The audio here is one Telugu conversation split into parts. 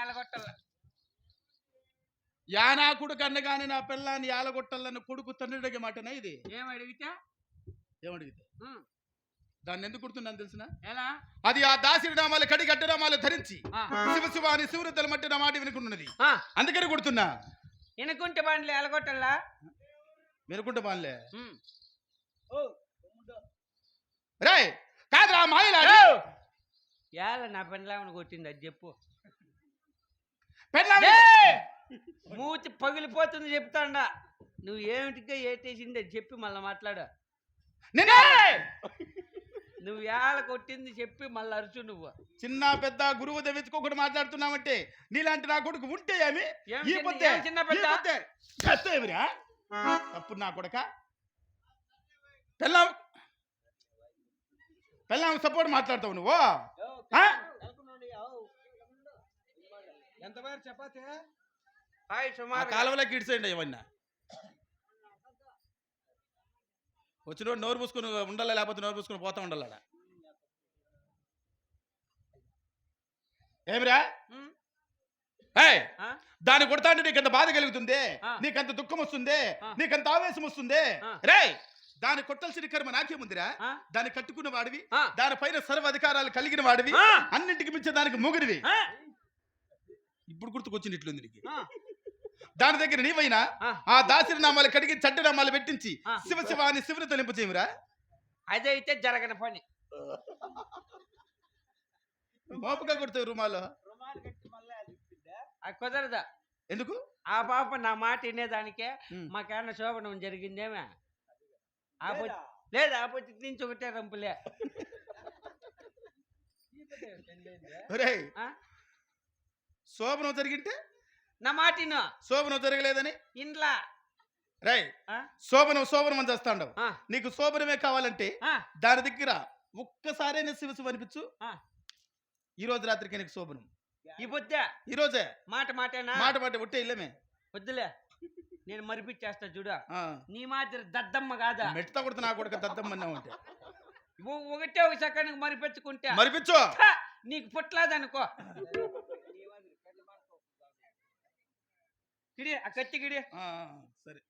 పెళ్ళాము నెలగొట్టాలా. యానాకుడు కన్నగాని నా పిల్లాన్ని యాలగొట్టాలన్న కొడుకు తండ్రి మాటనా ఇది? ఏమడిగితే ఉమ్, దాన్ని ఎందుకు కుడుతున్నాను తెలిసిన? అది ఆ దాసిడి నామాలు కడి గడ్డనామాలు ధరించి శివ శివ అని శివరతల మట్టి నా మాట వినుకున్నది. ఆ, అందుకని కొడుతున్నా. వినుకుంటే బండ్లు ఎలగొట్టాలా వినుకుంటే ఉమ్. రే కాదురా మాయలా యాల నా పెళ్ళామని కొట్టింది అది చెప్పు! మూతి పగిలిపోతుంది చెప్తాండా. నువ్వు ఏమిటిగా ఏటేసింది చెప్పి మళ్ళీ మాట్లాడు! నువ్వు యాల కొట్టింది చెప్పి మళ్ళీ అరుచు నువ్వు. చిన్న పెద్ద గురువు తెచ్చుకోకుండా మాట్లాడుతున్నామంటే నీలాంటి నా కొడుకు ఉంటే ఏమి? చిన్న-. పెద్ద ఏమిరా? తప్పుడు నా కొడక? పెళ్ళాం పెళ్ళాం సపోర్ట్ మాట్లాడతావు నువ్వు? ఆ? ఎంతవరకు చపాతి హాయ్ ఆ సుమారు కాలువలోకి ఇడిసేయండి ఏమన్నా వచ్చిన నోరు పూసుకుని ఉండాలి లేకపోతే నోరు పూసుకుని పోతా ఉండాలి. ఏమిరా? దాన్ని కొడతా అంటే నీకంత బాధ కలుగుతుంది. నీకంత దుఃఖం వస్తుంది. నీకంత ఆవేశం వస్తుంది. రే దాన్ని కొట్టాల్సిన కర్మ నాకేముందిరా? దాన్ని కట్టుకున్న వాడివి. దానిపైన సర్వ అధికారాలు కలిగిన వాడివి. అన్నింటికి మించే దానికి మొగుడివి ఇప్పుడు గుర్తుకొచ్చినట్లుంది నీకు ఆ. దాని దగ్గర నీవైనా ఆ. ఆ దాసిరి నామాలు కడిగి చట్టి నామాలు పెట్టించి ఆ. శివ శివ అని శివుని తొలింపు చేయమురా అదైతే జరగని పని మోపుగా కొడుతావు రుమాలు అది కుదరదా ఎందుకు ఆ పాప నా మాట వినేదానికే. మాకేమన్నా శోభనం జరిగిందేమే ఆపోజిట్ లేదు ఆపోజిట్ నుంచి ఒకటే రంపులే? శోభనం జరిగింటే? నా మాట విను శోభనం జరగలేదని? ఇంట్లో రై ఆ? శోభనం శోభనం అని చేస్తాండవు. ఆ, నీకు శోభనమే కావాలంటే దాని దగ్గర ఒక్కసారైనా శివ శివ అనిపించు. ఆ. ఈ రోజు రాత్రికి నీకు శోభనం. ఈ బుద్ధే ఈ రోజే? మాట మాటేనా? మాట మాట ఒట్టే ఇల్లమే. వద్దులే. నేను మరిపించేస్తా చూడు. నీ మాదిరి దద్దమ్మ కాదా? మెట్ట కొడుతు నా కొడుకు దద్దమ్మన్నా ఉంటే ఓ- ఒకటే ఒక సెకండ్ మరిపించుకుంటే. మరిపించు! నీకు పుట్టలేదనుకో. గిడి ఆ కత్తి గిడి. ఆ, సరే.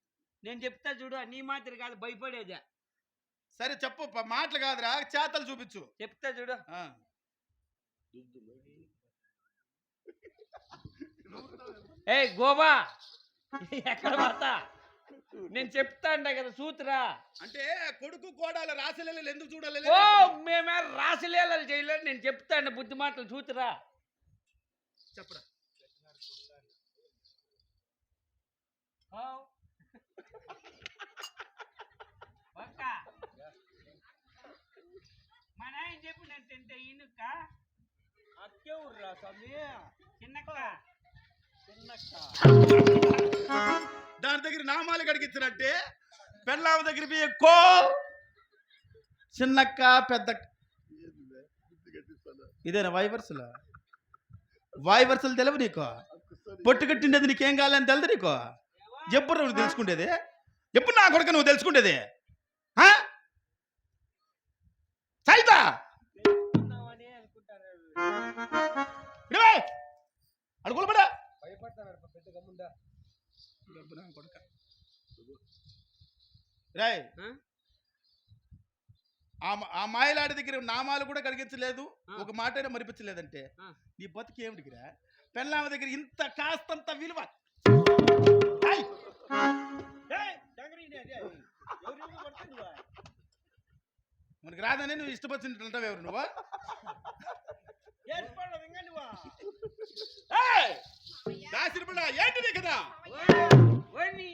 నేను చెప్తా చూడు నీ మాదిరి కాదు భయపడేదే. సరే చెప్పు మాటలు కాదురా చేతలు చూపించు. చెప్తా చూడు. ఏ గోబా ఎక్కడ పోతా నేను చెప్తా అంటే కదా సూతురా. అంటే కొడుకు కోడాల రాసలేలు ఎందుకు చూడాలి ఓ మేమే రాసలీలలు చేయలేదు నేను చెప్తా అంటే బుద్ధి మాటలు సూతురా. చెప్పరా. ఒక్క. మా నాయన చెప్పినట్టుంటే ఈనుక్క అక్కెవర్రా స్వామి చిన్నక్క దాని దగ్గర నామాలు కడిగించినట్టే పెళ్ళామ దగ్గర కో చిన్నక్క పెద్ద ఇదేనా వైవర్సులు? వైవర్సులు తెలియవు నీకు? పొట్టు కట్టిండేది నీకేం కావాలని తెలుదు నీకు? ఎప్పుడు నువ్వు తెలుసుకుంటేది ఎప్పుడు నా కొడుకు నువ్వు తెలుసుకుంటేది ఆ? సైతా! రాయ్! ఆ? మాయలాడి దగ్గర నామాలు కూడా కడిగించలేదు. ఒక మాటైనా మరిపించలేదంటే. నీ బతుకు ఏమిటికిరా పెళ్ళామ దగ్గర ఇంత కాస్తంత విలువ. మనకి రాదని నువ్వు ఇష్టపడుతుంటావు ఎవరు నువ్వు! దాసిరిపడా ఏంటిది కదా ఓని.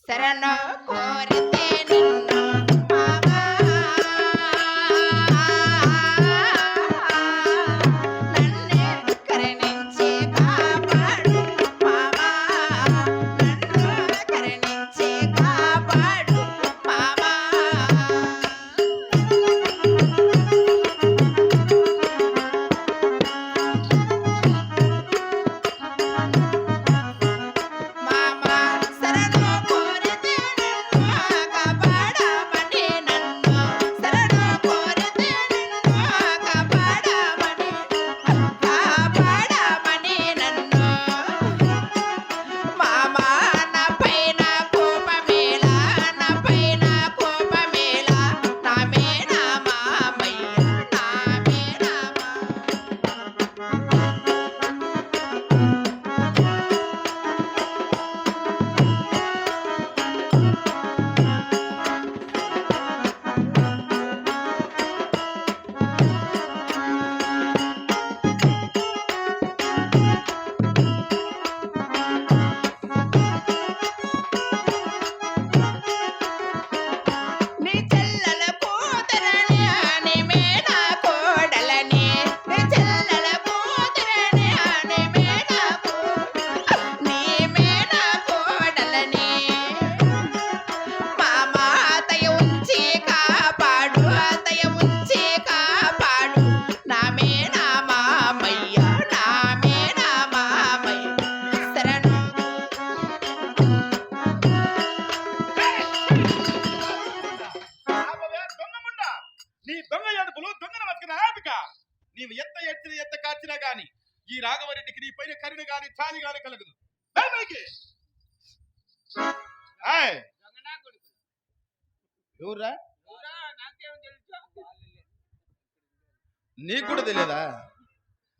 శరణు కోరితే నిన్ను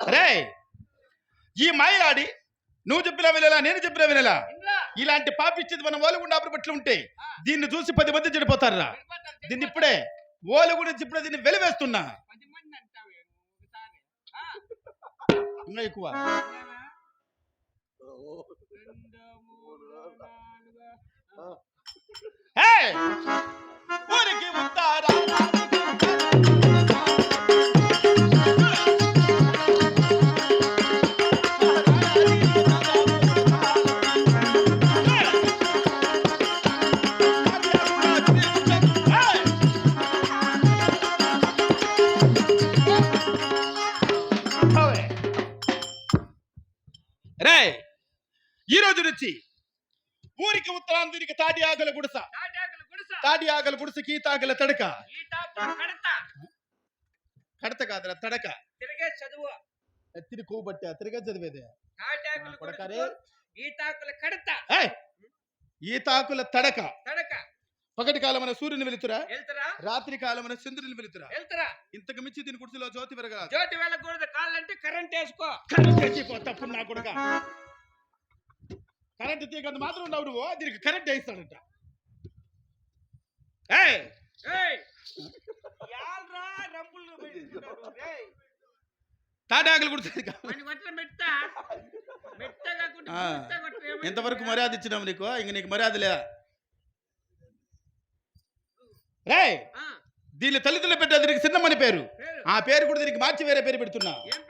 అరే ఈ మాయలాడి నువ్వు చెప్పినా వినేలా నేను చెప్పినా వినేలా? ఇలాంటి పాపిచ్చేది మన ఓలుగుండ పట్లు ఉంటే. దీన్ని చూసి పది మంది చెడిపోతారా దీన్ని. ఇప్పుడే ఓలుగుండ నుంచి ఇప్పుడే దీన్ని వెలివేస్తున్నా. ఇంకా ఎక్కువ! ఊరికి ఉత్తారా ఊరికి ఉత్తరాంధ్ర దీనికి తాటి ఆగల గుడిస. గుడిస. తాటి ఆగల గుడిసకి తాగల తడక. కడత. కడత కాదురా తడక. తిరిగే చదువు. ఎత్తిరి కొవ్వు బట్టి తిరిగా చదివేదే. తాటాకులు నా కొడకారే. గుడిసకు ఈ తాకుల కడత. తడక. తడక. పగటి కాలమైన సూర్యుని వెలుతురా? రాత్రి కాలమైన చంద్రుని వెలుతురా? వెళ్తారా ఇంతకు మించి దీని గుడిసెలో జ్యోతి పెరగరాదు జ్యోతి వెళ్ళకూడదు కాళ్ళంటే కరెంట్ వేసుకో. కరెంట్ వేసిపో తప్పు నా కొడుక. కరెంట్ తీగంత మాత్రం ఉన్నావు నువ్వు. దీనికి కరెంట్ వేస్తాడంట ఏయ్! ఏయ్! యాల్రా రంపులు పెట్టుకుంటారు ఏయ్! తాటి ఆకలి గుడిసె మన గొట్ల మెట్ట. మెట్ట కాకుండా ఆ. మెట్ట కొట్టు ఏమైంది? ఎంతవరకు మర్యాద ఇచ్చినాము నీకు? ఇంక నీకు మర్యాద లేదా? రేయ్ ఆ, దీని తల్లిదండ్రులు పెట్టే దీనికి చిన్నమ్మని పేరు. పేరు? ఆ పేరు కూడా దీనికి మార్చి వేరే పేరు పెడుతున్నా. ఏం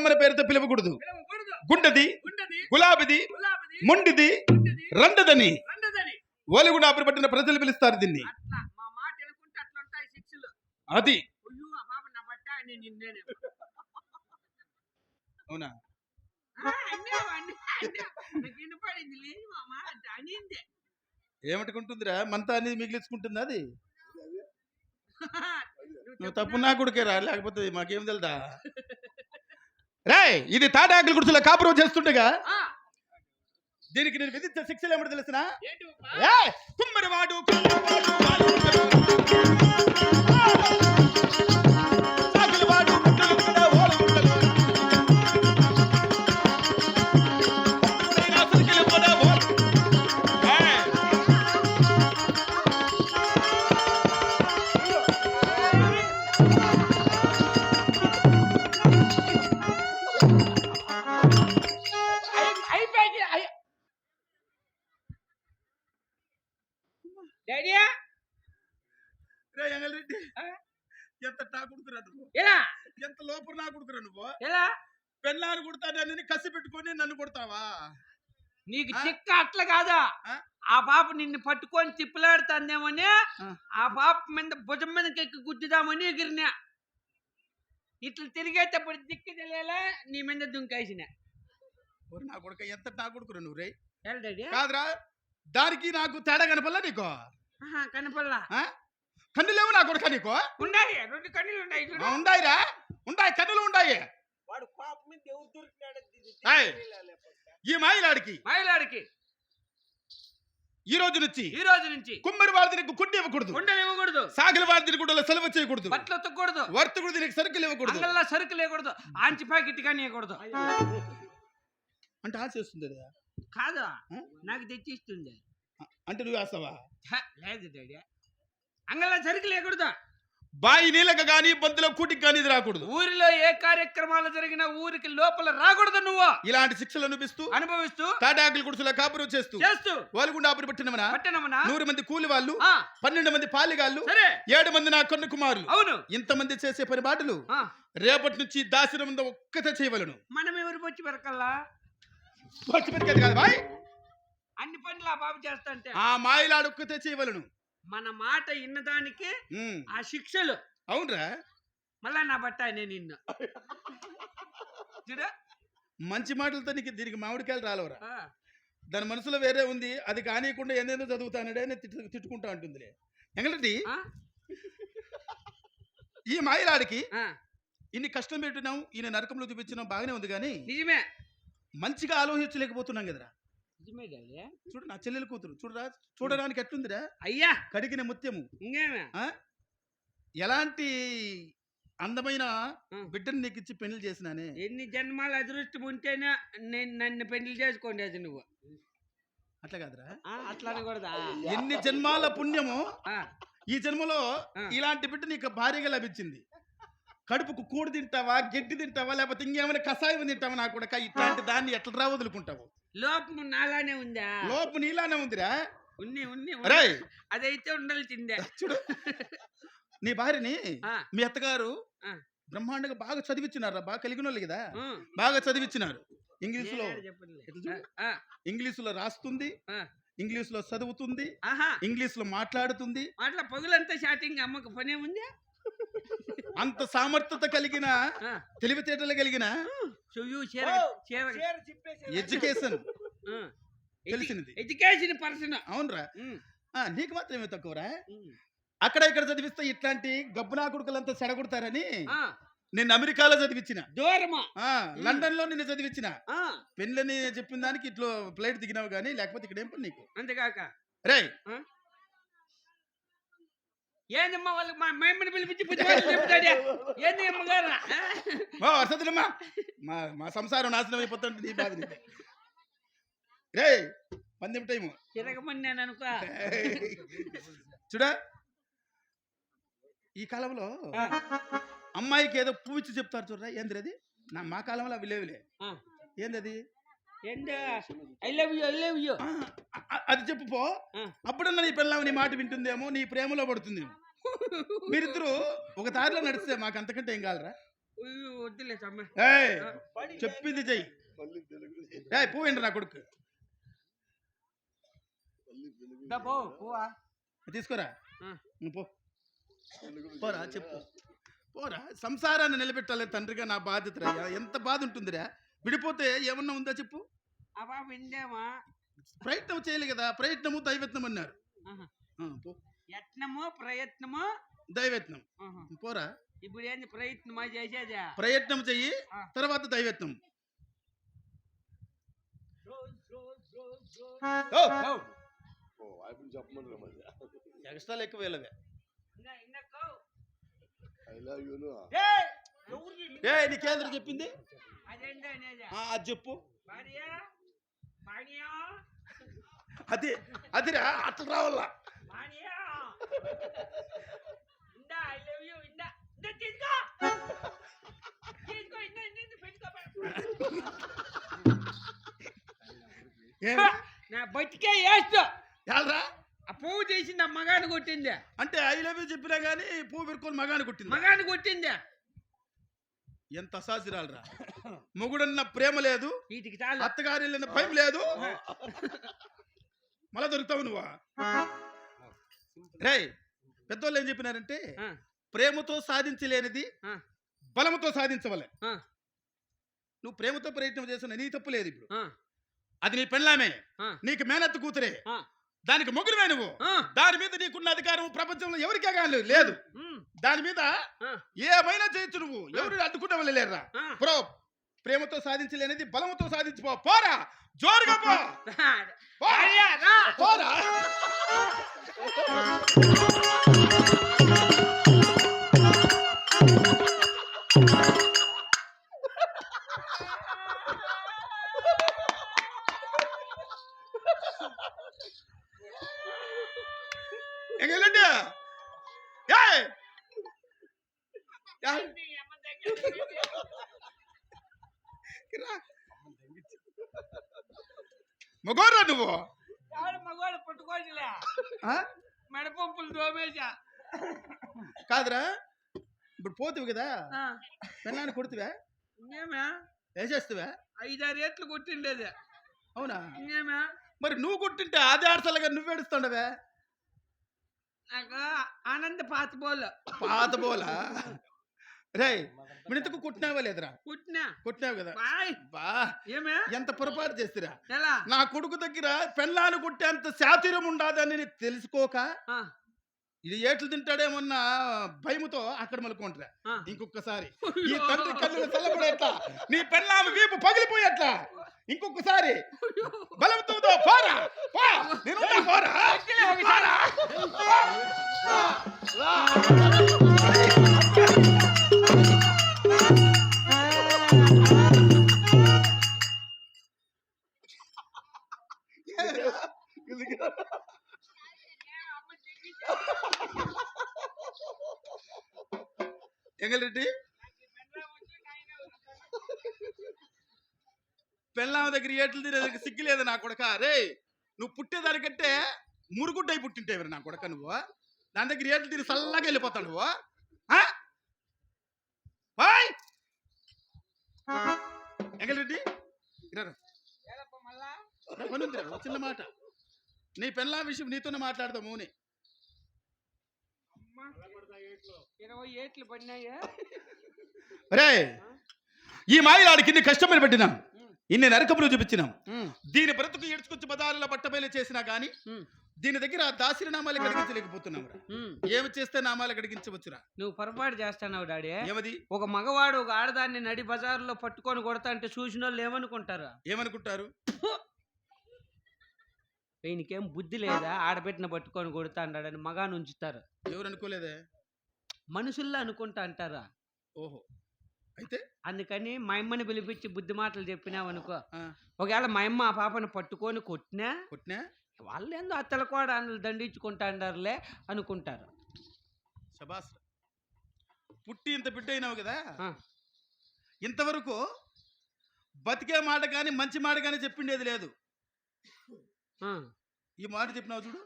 చిన్నమ్మని పేరుతో పిలవకూడదు. గుండెది గులాబిది మొండిది రండదని. ఓలిగుండ ఆపరి పట్టిన ప్రజలు పిలుస్తారు దీన్ని. అది. అవునా? ఏమటుకుంటుందిరా మంతా అనేది మిగిలించుకుంటుంది అది? నువ్వు తప్పు నా కొడుకే రా లేకపోతే మాకేం తెలుదా? రే ఇది తాటాకుల గుడిసెలో కాపురం చేస్తుండగా? దీనికి నేను విధించే శిక్షలు ఏమిటి తెలిసిన? కుమ్మరివాడు కుమ్మరివాడు, నా కొడుకురా నువ్వు? ఎలా? ఎంత లోపల నా కొడుకురా నువ్వు? ఎలా? పెళ్ళాన్ని కొడతానని కసి పెట్టుకొని నన్ను కొడతావా? నీకు? చిక్క అట్లా కాదా? ఆ? పాప నిన్ను పట్టుకొని తిప్పలాడుతుందేమని ఆ. ఆ పాప మీద భుజం మీదకి ఎక్కి గుద్దుదామని ఎగిరినా. ఇట్లా తిరిగేటప్పుడు దిక్కు తెలియలా? నీ మీద దుంకేసిన. నా కొడుక ఎంత నా కొడుకురా నువ్వు రే? కాదురా దానికి నాకు తేడా కనపల్లా నీకు? కనపల్లా? కన్ను లేవు నా కొడుక నీకు? ఉన్నాయి రెండు కన్నులు ఉన్నాయి ఉండాయిరా? ఉండాయి కన్నులు ఉండాయి. వాడు పాప మీద ఎవరు దొరికినాడు ఏయ్! ఈ మాయిలాడికి మహిళాడికి. ఈ రోజు నుంచి ఈ రోజు నుంచి కుమ్మరి వాడి దీనికి కుట్టి ఇవ్వకూడదు. గుండెలు ఇవ్వకూడదు. సాగిల దీనికి కూడా సెలవు చేయకూడదు. బట్టలు ఉతకూడదు వర్తకుడు దీనికి సరుకులు ఇవ్వకూడదు. అంగల్లా సరుకు లేకూడదు ఆంచి ప్యాకెట్ కానీ ఇవ్వకూడదు. అంటే ఆశ చేస్తుంది అది. కాదా? నాకు తెచ్చి ఇస్తుంది అంటే నువ్వు వేస్తావా? లేదు డాడీ. అంగల్లా సరుకు లేకూడదు? బాయి నీళ్ళకి కానీ బంతులో కూటికి కానీ ఇది రాకూడదు. ఊరిలో ఏ కార్యక్రమాలు జరిగినా ఊరికి లోపల రాకూడదు నువ్వు. ఇలాంటి శిక్షలు అనిపిస్తూ అనుభవిస్తూ తాటాకులు గుడిసెలో కాపురం చేస్తూ చేస్తూ వాలుగుండా ఆపరి పట్టినమన పట్టణమునా? నూరు మంది కూలి వాళ్ళు పన్నెండు మంది పాలిగాళ్ళు ఏడు మంది నా కన్ను కుమారులు. అవును. ఇంతమంది చేసే పని బాటలు. రేపటి నుంచి దాసిన ముందు ఒక్కతే చేయవలను. మనం ఎవరు వచ్చి పెరకల్లా? వచ్చి పెరిగేది కాదు బాయ్. అన్ని పనులు ఆ బాబు చేస్తంటే ఆ మాయలాడు ఒక్కతే చేయవలను. మన మాట విన్నదానికి ఉమ్, ఆ శిక్షలు. అవునరా. మళ్ళా నా బట్ట ఆయన నిన్ను. చూడు. మంచి మాటలతో నీకు దీనికి మామిడికాయలు రాలవరా? దాని మనసులో వేరే ఉంది అది కానియకుండా ఏందేందో చదువుతానడే అని తిట్టు తిట్టుకుంటా ఉంటుందిలే. ఎంగళటి ఆ, ఈ మాయలాడికి ఇన్ని కష్టం పెట్టినాం ఈయన నరకంలో చూపించినాం బాగానే ఉంది కానీ నిజమే. మంచిగా ఆలోచించలేకపోతున్నాం కదరా. నిజమే డాడీ చూడు నా చెల్లెలు కూతురు. చూడరా చూడడానికి ఎట్లుందిరా? అయ్యా! కడిగిన ముత్యము. ఇంకేమే? ఎలాంటి అందమైన. బిడ్డను నీకు ఇచ్చి పెళ్ళి చేసినానే? ఎన్ని జన్మాల అదృష్టం ఉంటేనే నేను నన్ను పెళ్ళి చేసుకోండి అది నువ్వు. అట్లా కాదురా. అట్లా అనకూడదా? ఎన్ని జన్మాల పుణ్యము ఈ జన్మలో. ఇలాంటి బిడ్డ నీకు భారీగా లభించింది. కడుపుకు కూడు తింటావా గడ్డి తింటావా లేకపోతే ఇంకేమైనా కషాయం తింటావా నాకు కూడా? ఇట్లాంటి దాన్ని ఎట్లా రా వదులుకుంటావు? లోపము నాలానే ఉందా? లోపు నీలానే ఉందిరా. ఉన్ని ఉన్ని ఉన్ని. అరే అదైతే ఉండాల్సిందే. చూడు. నీ భార్యని ఆ, మీ అత్తగారు ఆ. బ్రహ్మాండంగా బాగా చదివించినారా బాగా కలిగిన వాళ్ళు కదా. బాగా చదివించినారు ఇంగ్లీష్లో నేనే చెప్పనులే. ఎట్లా చూడు? ఆ, ఇంగ్లీష్లో రాస్తుంది ఆ. ఇంగ్లీష్లో చదువుతుంది ఆహా. ఇంగ్లీష్లో మాట్లాడుతుంది. అట్లా పగులంతా షాటింగ్ అమ్మకు పనే ఉంది అంత సామర్థ్యత కలిగిన ఆ, తెలివితేటలు కలిగిన చెయ్యు ఎడ్యుకేషన్. తెలిసినది ఎడ్యుకేషన్ పర్సన్ అవునరా. ఆ, నీకు మాత్రమే తక్కువరా. అక్కడ ఇక్కడ చదివిస్తే ఇట్లాంటి గబ్బునా కొడుకులంతా సెడగొడతారని నేను అమెరికాలో చదివించిన దూరమా. ఆ, లండన్లో నిన్ను చదివించిన ఆ, పెళ్ళని చెప్పిన దానికి ఇట్లా ఫ్లైట్ దిగినావు కానీ లేకపోతే ఇక్కడ ఏం పని నీకు? అంతేకాక రే ఏందమ్మా వాళ్ళకి మా మేమని పిలిపించి ఏంది అమ్మగారు? ఓ వసతులమ్మా మా మా సంసారం నాశనం అయిపోతుంది నీ బాధ. రే పందెం టైము. తిరగమని నేను అనుకో చూడా? ఈ కాలంలో అమ్మాయికి ఏదో పువ్వు ఇచ్చి చెప్తారు చూడరా ఏంది అది నా మా కాలంలో అవి లేవులే. ఏంది? అది అది చెప్పు పో. ఆ. అప్పుడన్నా నీ పిల్లం నీ మాట వింటుందేమో నీ ప్రేమలో పడుతుందేమో. మీరిద్దరు ఒక దారిలో నడిస్తే మాకు అంతకంటే ఏం కావాలరా చెప్పింది చెయ్యి. ఏయ్ పువ్వు ఏంటి నా కొడుకు తీసుకోరా. నువ్వు పోరా చెప్పు. పోరా సంసారాన్ని నిలబెట్టాలి తండ్రిగా నా బాధ్యత రా. ఎంత బాధ ఉంటుందిరా? విడిపోతే ఏమన్నా ఉందా చెప్పు? ప్రయత్నం చేయలే కదా. ప్రయత్నము దైవత్నం అన్నారు. ఆహా. ఆ, పో. యత్నము ప్రయత్నము? దైవత్నం. ఆహా. పోరా. ఇప్పుడు ఏంది ప్రయత్నమా చేసేదా? ప్రయత్నం చెయ్యి ఆ. తర్వాత మరి? ఎక్స్ట్రాలు ఎక్కువ వేలవే ఇన్న- ఇన్నకో. ఐ లవ్ యూ ఏయ్, ఎవరు వీళ్ళు? ఏ నీకేంద్ర చెప్పింది? అది చెప్పు. అది అదిరా అట్లా రావాలా? ఇందా ఐ లవ్ యూ ఇందా. తీసుకో తీసుకో పెట్టుకో ఏం? నా బతికే వేస్ట్ యాలరా ఆ పువ్వు తీసి నా మగాన్ని కొట్టింది. అంటే ఐ లవ్ యూ చెప్పినా గానీ పువ్వు పెరుకొని మగాని కొట్టింది? మగాన్ని కొట్టింది. ఎంత అసాసిరాలరా. మొగుడన్న ప్రేమ లేదు. వీటికి చాలు. అత్తగారి భయం లేదు. మళ్ళా దొరుకుతావు నువ్వా? రే పెద్దోళ్ళు ఏం చెప్పినారంటే ప్రేమతో సాధించలేనిది. బలముతో సాధించవలే. నువ్వు ప్రేమతో ప్రయత్నం చేసిన నీ తప్పు లేదు ఇప్పుడు. అది నీ పెళ్ళామే. నీకు మేనత్త కూతురే. దానికి మొగుడువే నువ్వు. దాని మీద నీకున్న అధికారం ప్రపంచంలో ఎవరికే కానీ లేదు. దాని మీద ఏమైనా చేయొచ్చు నువ్వు. ఎవరు అడ్డుకుంటే వాళ్ళు లేరురా. ఆ. ప్రో ప్రేమతో సాధించలేనిది బలముతో సాధించిపో పోరా. జోరుగా పో. పో. భార్య, రా. పోరా ఎగలండి ఏయ్! యా- నీ అమ్మ దగ్గర రా. మగోరా నువ్వు పట్టుకోవట్లే ఆ? మెడపంపులు దోమేశా? కాదురా. ఇప్పుడు పోతువు కదా. పెళ్ళాన్ని కొడుతువా? ఇంకేమే వేసేస్తువా? ఐదారు ఏట్లు కొట్టిండేది. అవునా? ఇంకేమే మరి నువ్వు కొట్టింటే ఆది ఆడసలుగా నువ్వు ఏడుస్తుండవే? నాకు ఆనంద పాత బోల్. పాత బోలా? రే మిడతకు కొట్టినావా లేదురా? పుట్టినా కొట్టినావు కదా. బా. ఏమే? ఎంత పొరపాటు చేస్తురా? నా కొడుకు దగ్గర పెళ్ళాన్ని కొట్టేంత శాతిరం ఉండాదని తెలుసుకోక ఆ, ఇది ఏట్లు తింటాడేమన్న భయముతో అక్కడ మలుకుంటారా. ఇంకొకసారి. ఈ తండ్రి కళ్ళు చల్లబడేట్లా నీ పెళ్ళాము వీపు పగిలిపోయేట్లా ఇంకొకసారి. బలంతో పోరా పో. నేను పోరా. పోరా. ఎంగలరెడ్డి పెళ్ళామ దగ్గర ఏట్లు తినేదానికి సిగ్గు లేదు నా కొడక? రే నువ్వు పుట్టేదానికంటే మురుగుడ్డై పుట్టింటేవి నా కొడక నువ్వు? దాని దగ్గర ఏట్లు తిని చల్లగా వెళ్ళిపోతావు నువ్వు? ఎంగలరెడ్డి చిన్న మాట. నీ పెళ్ళా విషయం నీతోనే మాట్లాడదాము అని అమ్మా. ఇరవై ఏట్లు పడినాయా. రే ఈ మాయలాడికి ఇన్ని కష్టమని పెట్టినాం. ఇన్ని నరకములు చూపించినాం. దీని బ్రతుకు ఏడ్చుకొచ్చి బజారుల బట్టబయలు చేసినా గాని దీని దగ్గర దాసిరి నామాలు కడిగించలేకపోతున్నాం ఉమ్. ఏమి చేస్తే నామాలు కడిగించవచ్చురా నువ్వు పొరపాటు చేస్తున్నావు డాడీ. ఏమది? ఒక మగవాడు ఒక ఆడదాన్ని నడి బజార్లో పట్టుకొని కొడతా అంటే చూసిన వాళ్ళు ఏమనుకుంటారు? ఏమనుకుంటారు? ఈయనకేం బుద్ధి లేదా? ఆడబెట్టిన పట్టుకొని కొడతా అంటాడని మగాను ఉంచుతారు. ఎవరు అనుకోలేదే? మనుషుల్లో అనుకుంటా అంటారా? ఓహో. అయితే? అందుకని మా అమ్మని పిలిపించి బుద్ధి మాటలు చెప్పినావు అనుకో ఒకవేళ మా అమ్మ ఆ పాపని పట్టుకొని కొట్టినా కొట్టినా? వాళ్ళు ఏందో అత్తల కూడా దండించుకుంటా అంటారులే అనుకుంటారు. శబాస్ పుట్టి ఇంత బిడ్డ అయినావు కదా. ఇంతవరకు బతికే మాట కానీ మంచి మాట కానీ చెప్పిండేది లేదు. ఈ మాట చెప్పినావు చూడు.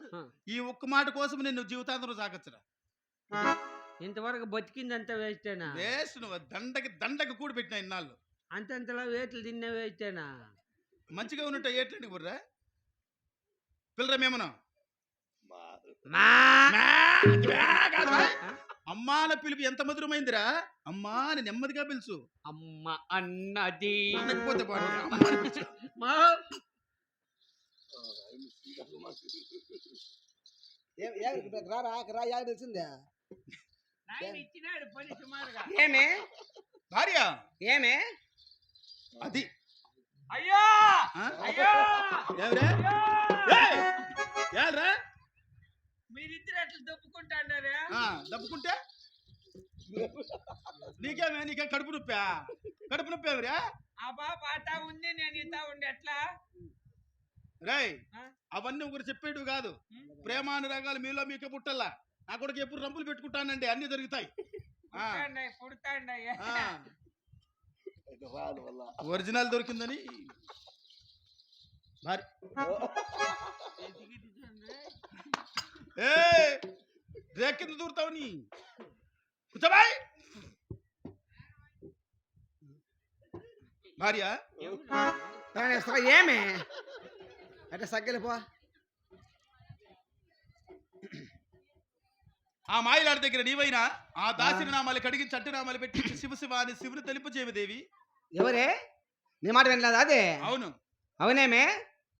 ఈ ఒక్క మాట కోసం నేను జీవితాంతరం సాగచ్చురా ఇంతవరకు బతికిందంతా వేస్తేనా వేస్ట్ నువ్వు దండకి దండకి కూడి పెట్టిన ఇన్నాళ్ళు. అంతంతలా వేట్లు తిన్న వేస్తేనా మంచిగా ఉన్నట్టు ఏట్లండి బుర్రా? పిల్లరా మేమను? మా అమ్మాన పిలుపు ఎంత మధురమైందిరా? అమ్మా అని నెమ్మదిగా పిలుచు. అమ్మ అన్నది. అనకపోతే అమ్మ అని పిలుచు. మా! రారా రా యాడ తెలిసిందే? ఏమే? భార్య? ఏమే? అది. అయ్యో? అయ్యో! ఎవరే? ఏయ్! ఏడ్రా? మీరిద్దరు అట్లా దొప్పుకుంటా దప్పుకుంటే నీకేమే? నీకేం కడుపు నొప్పా? కడుపు నొప్పి ఎవరా? ఆ పాప అట్టా ఉంది నేను ఇతా ఉండి ఎట్లా? రేయ్ ఆ? అవన్నీ ఒకరు చెప్పేటివి కాదు? ప్రేమానురాగాలు మీలో మీకే పుట్టల్లా. నా కొడుకు ఎప్పుడు రంపులు పెట్టుకుంటానండి అన్ని. ఆ. ఒరిజినల్ దొరికిందని. భార్య ఏ రేకింద దూరుతావు నీ. కూర్చోబాయ్. భార్య. ఏమే? అంటే సగ్గలిపో ఆ మాయలాడి దగ్గర నీవైనా ఆ దాసిని నామాలు కడిగించి అట్టి నామాలు పెట్టి శివ శివ అని శివుని తెలుపు దేవి. ఎవరే? నీ మాట వినలేదా అదే? అవును. అవునేమే?